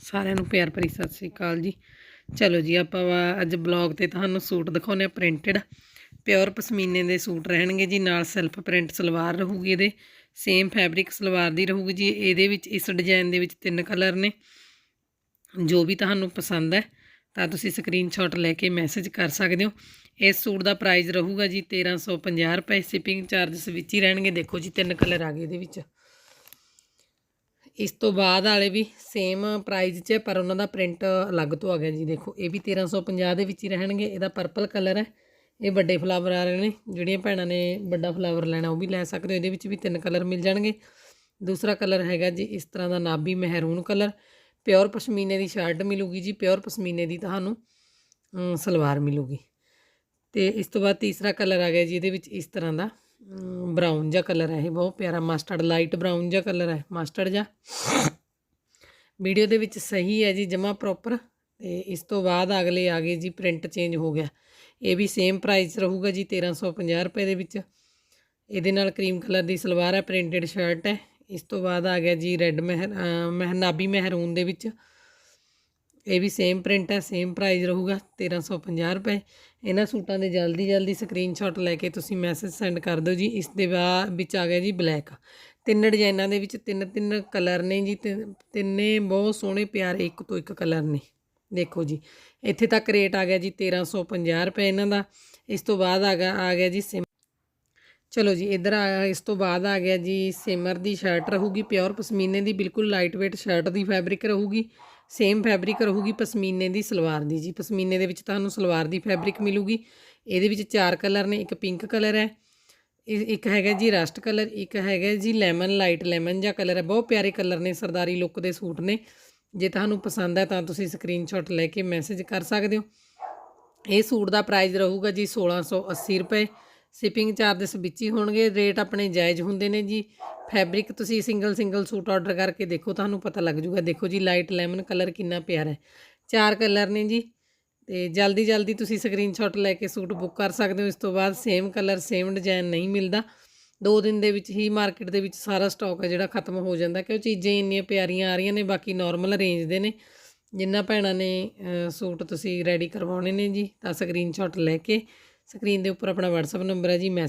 ਸਾਰਿਆਂ ਨੂੰ ਪਿਆਰ ਭਰੀ ਸਤਿ ਸ੍ਰੀ ਅਕਾਲ ਜੀ। ਚਲੋ ਜੀ, ਆਪਾਂ ਵਾ- ਅੱਜ ਬਲੌਗ ਤੇ ਤੁਹਾਨੂੰ ਸੂਟ ਦਿਖਾਉਨੇ ਆ ਪ੍ਰਿੰਟਡ ਪਿਓਰ ਪਸ਼ਮੀਨੇ ਦੇ ਸੂਟ ਰਹਿਣਗੇ ਜੀ, ਨਾਲ ਸੈਲਫ ਪ੍ਰਿੰਟ ਸਲਵਾਰ ਰਹੂਗੀ ਇਹਦੇ। ਸੇਮ ਫੈਬਰਿਕ ਸਲਵਾਰ ਦੀ ਰਹੂਗੀ ਜੀ, ਇਹਦੇ ਵਿੱਚ ਇਸ ਡਿਜ਼ਾਈਨ ਦੇ ਵਿੱਚ ਤਿੰਨ ਕਲਰ ਨੇ। ਜੋ ਵੀ ਤੁਹਾਨੂੰ ਪਸੰਦ ਹੈ, ਤਾਂ ਤੁਸੀਂ ਸਕਰੀਨਸ਼ਾਟ ਲੈ ਕੇ ਮੈਸੇਜ ਕਰ ਸਕਦੇ ਹੋ। ਇਸ ਸੂਟ ਦਾ ਪ੍ਰਾਈਸ ਰਹੂਗਾ ਜੀ 1350 ਰੁਪਏ ਸ਼ਿਪਿੰਗ ਚਾਰजेस ਵਿੱਚ ਹੀ ਰਹਿਣਗੇ। ਦੇਖੋ ਜੀ, ਤਿੰਨ ਕਲਰ ਆ ਗਏ ਇਹਦੇ ਵਿੱਚ। ਇਸ ਤੋਂ ਬਾਅਦ ਵਾਲੇ ਵੀ ਸੇਮ ਪ੍ਰਾਈਸ 'ਚ ਹੈ, ਪਰ ਉਹਨਾਂ ਦਾ ਪ੍ਰਿੰਟ ਅਲੱਗ ਤੋਂ ਆ ਗਿਆ ਜੀ। ਦੇਖੋ ਇਹ ਵੀ 1350 ਦੇ ਵਿੱਚ ਹੀ ਰਹਿਣਗੇ। ਇਹਦਾ ਪਰਪਲ ਕਲਰ ਹੈ। ਇਹ ਵੱਡੇ ਫਲਾਵਰ ਆ ਰਹੇ ਨੇ ਜਿਹੜੀਆਂ ਭੈਣਾਂ ਨੇ ਵੱਡਾ ਫਲਾਵਰ ਲੈਣਾ ਉਹ ਵੀ ਲੈ ਸਕਦੇ ਹੋ। ਇਹਦੇ ਵਿੱਚ ਵੀ ਤਿੰਨ ਕਲਰ ਮਿਲ ਜਾਣਗੇ। ਦੂਸਰਾ ਕਲਰ ਹੈਗਾ ਜੀ ਇਸ ਤਰ੍ਹਾਂ ਦਾ ਨਾਬੀ ਮਹਿਰੂਨ ਕਲਰ ਪਿਓਰ ਪਸ਼ਮੀਨੇ ਦੀ ਸ਼ਰਟ ਮਿਲੂਗੀ ਜੀ। ਪਿਓਰ ਪਸ਼ਮੀਨੇ ਦੀ ਤੁਹਾਨੂੰ ਸਲਵਾਰ ਮਿਲੂਗੀ। ਤੇ ਇਸ ਤੋਂ ਬਾਅਦ ਤੀਸਰਾ ਕਲਰ ਆ ਗਿਆ ਜੀ ਇਹਦੇ ਵਿੱਚ ਇਸ ਤਰ੍ਹਾਂ ਦਾ ਬਰਾਊਨ ਜਿਹਾ ਕਲਰ ਹੈ ਇਹ, ਬਹੁਤ ਪਿਆਰਾ ਮਸਟਰਡ ਲਾਈਟ ਬਰਾਊਨ ਜਿਹਾ ਕਲਰ ਹੈ ਮਸਟਰਡ ਜਿਹਾ। ਵੀਡੀਓ ਦੇ ਵਿੱਚ ਸਹੀ ਹੈ ਜੀ, ਜਮਾ ਪ੍ਰੋਪਰ ਤੇ ਇਸ ਤੋਂ ਬਾਅਦ ਅਗਲੇ ਆ ਗਏ ਜੀ ਪ੍ਰਿੰਟ ਚੇਂਜ ਹੋ ਗਿਆ। ਇਹ ਵੀ ਸੇਮ ਪ੍ਰਾਈਸ ਰਹੂਗਾ ਜੀ 1350 ਰੁਪਏ ਦੇ ਵਿੱਚ। ਇਹਦੇ ਨਾਲ ਕਰੀਮ ਕਲਰ ਦੀ ਸਲਵਾਰ ਹੈ ਪ੍ਰਿੰਟਡ ਸ਼ਰਟ ਹੈ। ਇਸ ਤੋਂ ਬਾਅਦ ਆ ਗਿਆ ਜੀ ਰੈੱਡ ਮਹਿਰ ਮਹਿਨਾਬੀ ਮਹਿਰੂਨ ਦੇ ਵਿੱਚ। ਇਹ ਵੀ ਸੇਮ ਪ੍ਰਿੰਟ ਹੈ ਸੇਮ ਪ੍ਰਾਈਸ ਰਹੂਗਾ 1350 ਰੁਪਏ। ਇਹਨਾਂ ਸੂਟਾਂ ਦੇ ਜਲਦੀ ਜਲਦੀ ਸਕਰੀਨਸ਼ਾਟ ਲੈ ਕੇ ਤੁਸੀਂ ਮੈਸੇਜ ਸੈਂਡ ਕਰ ਦਿਓ ਜੀ। ਇਸ ਦੇ ਬਾਅਦ ਵਿੱਚ ਆ ਗਿਆ ਜੀ ਬਲੈਕ ਤਿੰਨ ਡਿਜ਼ਾਈਨਾਂ ਦੇ ਵਿੱਚ ਤਿੰਨ ਤਿੰਨ ਕਲਰ ਨੇ ਜੀ। ਤੇ ਤਿੰਨੇ ਬਹੁਤ ਸੋਹਣੇ, ਪਿਆਰੇ, ਇੱਕ ਤੋਂ ਇੱਕ ਕਲਰ ਨੇ। ਦੇਖੋ ਜੀ, ਇੱਥੇ ਤੱਕ ਰੇਟ ਆ ਗਿਆ ਜੀ 1350 ਰੁਪਏ ਇਹਨਾਂ ਦਾ। ਇਸ ਤੋਂ ਬਾਅਦ ਆ ਗਿਆ ਆ ਗਿਆ ਜੀ ਸਿਮ ਚਲੋ ਜੀ, ਇਧਰ ਆ, ਇਸ ਤੋਂ ਬਾਅਦ ਆ ਗਿਆ ਜੀ, ਸਿਮਰ ਦੀ ਸ਼ਰਟ ਰਹੂਗੀ ਪਿਓਰ ਪਸ਼ਮੀਨੇ ਦੀ ਬਿਲਕੁਲ ਲਾਈਟ weight ਸ਼ਰਟ ਦੀ ਫੈਬਰਿਕ ਰਹੂਗੀ। ਸੇਮ ਫੈਬਰਿਕ ਰਹੂਗੀ ਪਸ਼ਮੀਨੇ ਦੀ ਸਲਵਾਰ ਦੀ ਜੀ। ਪਸ਼ਮੀਨੇ ਦੇ ਵਿੱਚ ਤੁਹਾਨੂੰ ਸਲਵਾਰ ਦੀ ਫੈਬਰਿਕ ਮਿਲੂਗੀ। ਇਹਦੇ ਵਿੱਚ ਚਾਰ ਕਲਰ ਨੇ, ਇੱਕ ਪਿੰਕ ਕਲਰ ਹੈ। ਇਹ- ਇੱਕ ਹੈਗਾ ਜੀ ਰਸਟ ਕਲਰ ਇੱਕ ਹੈਗਾ ਜੀ ਲੈਮਨ ਲਾਈਟ ਲੈਮਨ ਜਿਹਾ ਕਲਰ ਹੈ। ਬਹੁਤ ਪਿਆਰੇ ਕਲਰ ਨੇ, ਸਰਦਾਰੀ ਲੁੱਕ ਦੇ ਸੂਟ ਨੇ। ਜੇ ਤੁਹਾਨੂੰ ਪਸੰਦ ਹੈ ਤਾਂ ਤੁਸੀਂ ਸਕਰੀਨਸ਼ਾਟ ਲੈ ਕੇ ਮੈਸੇਜ ਕਰ ਸਕਦੇ ਹੋ। ਇਹ ਸੂਟ ਦਾ ਪ੍ਰਾਈਸ ਰਹੂਗਾ ਜੀ 1680 ਰੁਪਏ। ਸ਼ਿਪਿੰਗ ਚਾਰजेस ਵਿੱਚ ਹੀ ਹੋਣਗੇ, ਰੇਟ ਆਪਣੇ ਜਾਇਜ਼ ਹੁੰਦੇ ਨੇ ਜੀ। ਫੈਬਰਿਕ ਤੁਸੀਂ ਸਿੰਗਲ ਸਿੰਗਲ ਸੂਟ ਆਰਡਰ ਕਰਕੇ ਦੇਖੋ, ਤੁਹਾਨੂੰ ਪਤਾ ਲੱਗ ਜੂਗਾ। ਦੇਖੋ ਜੀ ਲਾਈਟ ਲੈਮਨ ਕਲਰ ਕਿੰਨਾ ਪਿਆਰਾ ਹੈ। ਚਾਰ ਕਲਰ ਨੇ ਜੀ। ਤੇ ਜਲਦੀ ਜਲਦੀ ਤੁਸੀਂ ਸਕਰੀਨਸ਼ਾਟ ਲੈ ਕੇ ਸੂਟ ਬੁੱਕ ਕਰ ਸਕਦੇ ਹੋ। ਇਸ ਤੋਂ ਬਾਅਦ ਸੇਮ ਕਲਰ ਸੇਮ ਡਿਜ਼ਾਈਨ ਨਹੀਂ ਮਿਲਦਾ। ਦੋ ਦਿਨ ਦੇ ਵਿੱਚ ਹੀ ਮਾਰਕੀਟ ਦੇ ਵਿੱਚ ਸਾਰਾ ਸਟਾਕ ਹੈ ਜਿਹੜਾ ਖਤਮ ਹੋ ਜਾਂਦਾ ਕਿ ਉਹ ਚੀਜ਼ਾਂ ਇੰਨੀਆਂ ਪਿਆਰੀਆਂ ਆ ਰਹੀਆਂ ਨੇ, ਬਾਕੀ ਨਾਰਮਲ ਰੇਂਜ ਦੇ ਨੇ। ਜਿੰਨਾ ਭੈਣਾਂ ਨੇ ਸੂਟ ਤੁਸੀਂ ਰੈਡੀ ਕਰਵਾਉਣੇ ਨੇ ਜੀ, ਤਾਂ ਸਕਰੀਨਸ਼ਾਟ ਲੈ ਕੇ ਸਕਰੀਨ ਦੇ ਉੱਪਰ ਆਪਣਾ WhatsApp ਨੰਬਰ ਹੈ ਜੀ